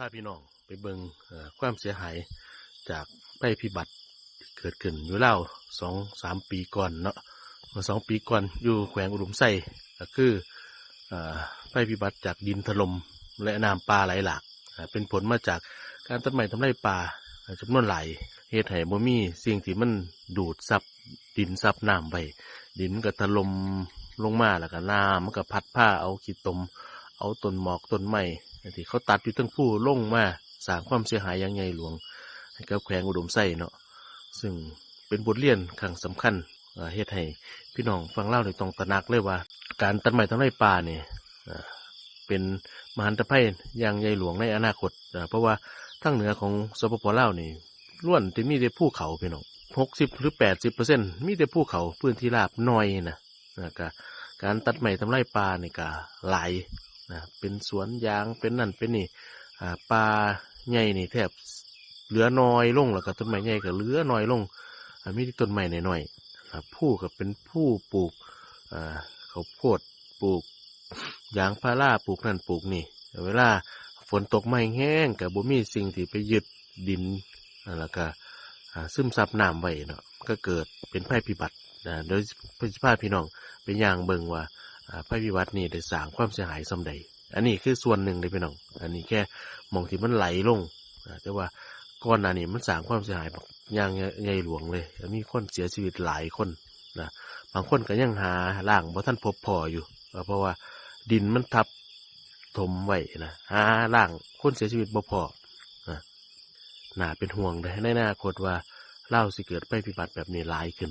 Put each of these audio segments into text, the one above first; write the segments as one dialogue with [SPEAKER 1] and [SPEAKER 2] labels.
[SPEAKER 1] พาพี่น้องไปเบิงความเสียหายจากไฟพิบัติเกิดขึ้นอยู่เล่าวสองสามปีก่อนเนาะมื่อสองปีก่อนอยู่แขวงอุดมไส้ก็คือไฟพิบัติจากดินถล่มและน้ำปลาไหลหลากเป็นผลมาจากการตัดไม้ทำลายป่าจำนวนหลายเหตุให้บ่มีสิ่งที่มันดูดซับดินซับน้ำไปดินมันก็ถล่มลงมาแล้วก็น้ำมันก็พัดผ้าเอาขี้ตม เอาต้นหมอกต้นไม้ ที่เขาตัดอยู่ทั้งผู้ลงมาสร้างความเสียหายอย่างใหญ่หลวง ให้กับแขวงอุดมไส้เนาะซึ่งเป็นบทเรียนครั้งสำคัญเฮ็ดให้พี่น้องฟังเล่าในต้องตระหนักเลยว่า การตัดไม้ทำลายป่าเนี่ยเป็นมหันตภัยอย่างใหญ่หลวงในอนาคต เพราะว่าทั้งเหนือของสปปลาวนี่ล้วนจะมีแต่ภูเขาพี่น้องหกสิบหรือแปดสิบเปอร์เซ็นต์มีแต่ภูเขาพื้นที่ราบน้อยนะนะก็การตัดไม้ทำลายป่านี่ก็หลาย นะเป็นสวนยางเป็นนั่นเป็นนี่อ่าปลาใหญ่นี่แทบเหลือน้อยลงแล้วก็ต้นไม้ใหญ่ก็เหลือน้อยลงมีต่ต้นไม้น้อยๆอ่าผู้ก็เป็นผู้ปลูกอ่าเขาโพดปลูกยางพาราปลูกนั่นปลูกนี่ เวลาฝนตกไม่แห้งกับบ่มีสิ่งที่ไปยึดดินอ่าแล้วก็ซึมซับน้ำไว้เนาะก็เกิดเป็นภัยพิบัตินะโดยพื่อนพาพี่น้องเป็นอย่างเบิงว่า อ่าภัยพิบัตินี่ได้สร้างความเสียหายสำใด อันนี้คือส่วนหนึ่งเลยพี่น้อง อันนี้แค่มองที่มันไหลลงอ่าแต่ว่าก่อนหน้านี้มันสร้างความเสียหายอย่างใหญ่หลวงเลย มีคนเสียชีวิตหลายคนนะบางคนก็ยังหาร่างบ่ท่านพบพออยู่ เพราะว่าดินมันทับถมไว้นะหาร่างคนเสียชีวิตบ่พอนะน่าเป็นห่วงเลยในอนาคตว่าเล่าสิเกิดภัยพิบัติแบบนี้หลายขึ้น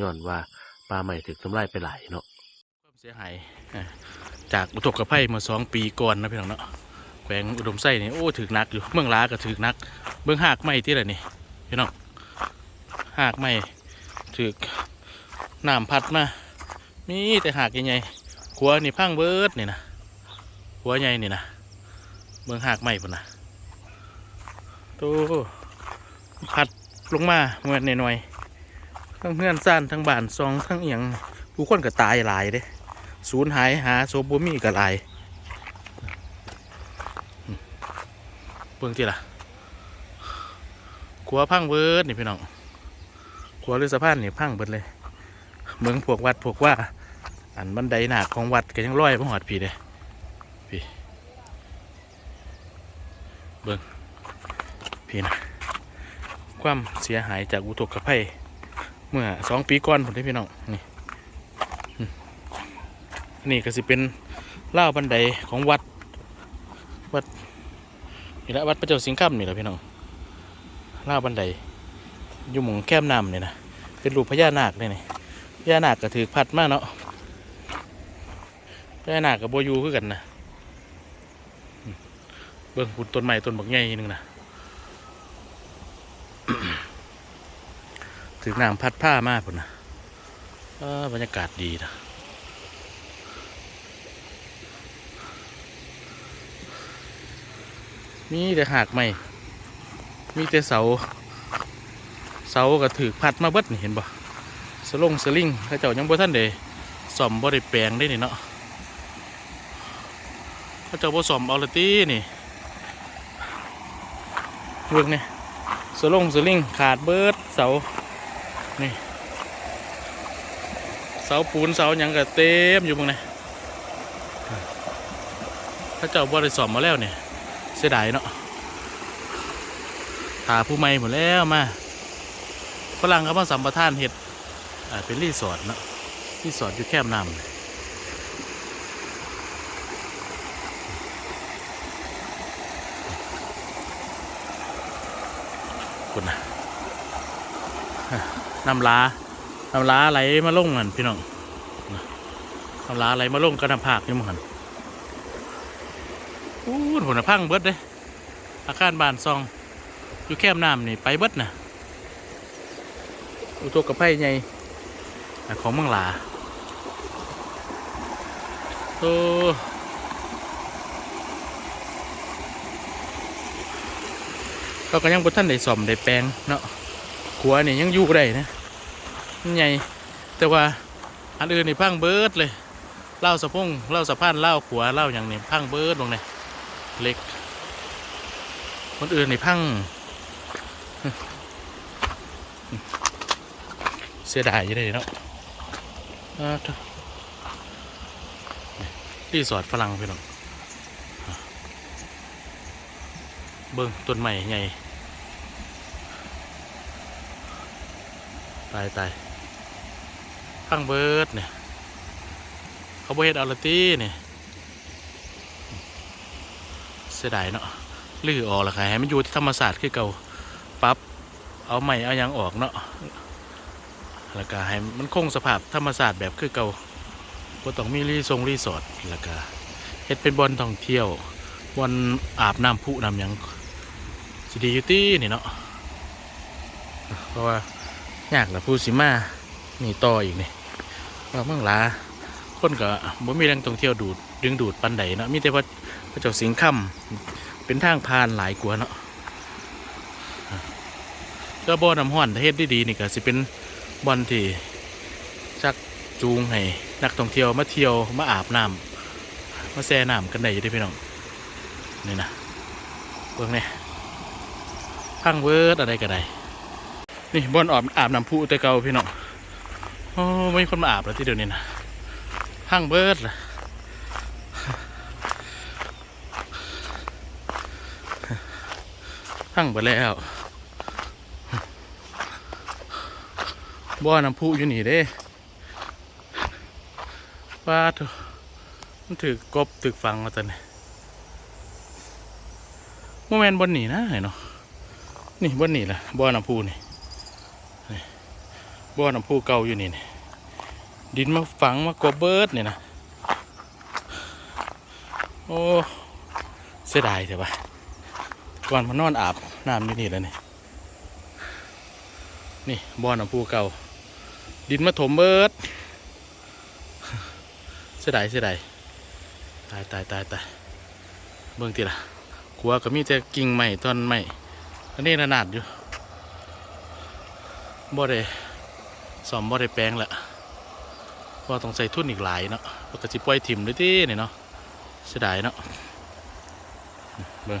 [SPEAKER 1] ย้อนว่าป่าใหม่ถึกทำลายไปหลายเนาะ เสียหายจากอุทกภัยเมื่อสองปีก่อนนะพี่น้องเนาะแขวงอุดมไส้นี่โอ้ถือนักอยู่เมืองล้าก็ถือนักเบื้องหากไม้ที่ไรนี่พี่น้องหากไม้ถือน้ำพัดมามีแต่หากใหญ่ๆขัวนี่พังเบิดนี่นะขัวใหญ่นี่นะเบื้องหากไม้ปุ่นนะโตพัดลงมาเมื่อหน่อยๆทั้งเพื่อนซ่านทั้งบานซองทั้งเอียงผู้คนก็ตายหลายเด้ สูญหายหาโซบ่มีก็หลายอืมเบิ่งที่ล่ะขัวพังเบิดนี่พี่น้องขัวหรือสะพานนี่พังเบิดเลย เมืองพวกวัดพวกว่า อันบันไดหนาของวัดก็ยังลอยพ่หอดพี่เด้พี่เบิ่งพี่นะความเสียหายจากอุทกภัยเมื่อสองปีก่อนผมได้พี่น้องนี่ นี่ก็สิเป็นเล่าบันไดของวัดวัดนี่แหละวัดพระเจ้าสิงห์คำนี่แหละพี่น้องเล่าบันไดอยู่หมองแคมน้ำนี่นะเป็นรูปพญานาคเลยนี่พญานาคก็ถือพัดมากเนาะพญานาคกับโบยูคือกันนะเบิ่งปุ่นต้นใหม่ต้นบักใหญ่นึงนะถึงน้ำพัดผ้ามากพุ่นะบรรยากาศดีนะ มีแต่หากไม่ มีแต่เสา เสาก็ถือพัดมาเบิดนี่เห็นบ่สลงสลิงข้าเจ้ายังบ่ท่านเดซ่อมบ่ได้แปลงได้นี่เนาะข้าเจ้าบ่ซ่อมเอาละตีนี่เบิ่งนี่สลงสลิงขาดเบิดเสา นี่ เสาปูนเสาหยังก็เต็มอยู่มึงนี่ถ้าเจ้าบริสอมมาแล้วเนี่ย เสียดายเนาะหาผู้ใหม่หมดแล้วมาฝรั่งเขามาสัมปทานเห็ดอ่าเป็นรีสอร์ทเนาะรีสอร์ทอยู่แคมป์น้ำคุณนะน้ำลาน้ำลาไหลมาลงหันพี่น้องน้ำลาไหลมาลงกระนำผากนี่มั้งหัน อู้หุ่นพังเบิดเลยอาคารบ้านซอง อยู่แคมน้ำนี่ไปเบิดนะอุทกภัยใหญ่ของเมืองลาโอ้เขาก็ยังบ่ทันได้ซ่อมได้แปลงเนาะขัวนี่ยังอยู่ได้นะใหญ่แต่ว่าอันอื่นนี่พังเบิดเลยเล่าสะพงเล่าสะพานเล่าขัวเล่าอย่างนี้พังเบิดลงเลย เล็ก คนอื่นในพัง เสียดายยังไงเนาะรีสอร์ทฝรั่งพี่น้องเบิ้งต้นใหม่ใหญ่ตายตายพังเบิร์ดเนี่ย เขาบเฮ็ดเอาละตี้เนี่ย เสียดายเนาะลื้อออกละค่ะให้มันอยู่ที่ธรรมศาสตร์คือเก่าปั๊บเอาใหม่เอายังออกเนาะแล้วก็ให้มันคงสภาพธรรมศาสตร์แบบคือเก่าบ่ต้องมีรีทรงรีสอร์ทแล้วก็เฮ็ดเป็นบอนท่องเที่ยวบอนอาบน้ำพุน้ำยังสิดีอยู่ตี้นี่เนาะเพราะว่ายากละผู้สิมานี่ต่ออีกนี่ว่าเมืองลาคนก็บ่มีแหล่งท่องเที่ยวดูดดึงดูดปันใดเนาะมีแต่ว่า พระเจ้าสิงห์ค่ำเป็นทางผ่านหลายกว่าเนาะก็บ่อน้ำห้อนถ้าเฮ็ดดีๆนี่ก็สิเป็นบ่อลที่ชักจูงให้นักท่องเที่ยวมาเที่ยวมาอาบน้ำมาแช่น้ำกันได้อยู่ด้พี่น้องนี่นะเบิ่งเนี่ยพังเวิร์ดอะไรก็ได้นี่บ่อลอาบอาบน้ำพุแต่เก่าพี่น้องโอ้ไม่มีคนมาอาบแล้วที่เดี๋ยวนี้นะพังเบิร์ดล่ะ พังไปแล้วบ่อน้ำพุอยู่นี่เด้ป้าถมันถือกบถือฟังมาตอนนี้โมเมนบนนี่นะเนาะนี่บนนี่แหละบ่อน้ำพุนี่นี่บ่อน้ำพุเก่าอยู่นี่นี่ดินมาฝังมากบเบิร์ดเนี่ยนะ โอ้ เสียดายใช่ปะ ก่อนมานอนอาบน้ำอยู่นี่แล้วนี่นี่บ่อน้ำพุเก่า ดินมาถมเบิดเสียดายเสียดายตายตายตายตายเบิ่งทีละขัวก็มีแต่กิ่งใหม่ต้นใหม่อันนี้ระนาดอยู่บ่ได้สอมบ่ได้แปลงละเพราะว่าต้องใส่ทุ่นอีกหลายเนาะปกติปล่อยถิ่มเลยที่นี่เนาะเสียดายเนาะเบิ่ง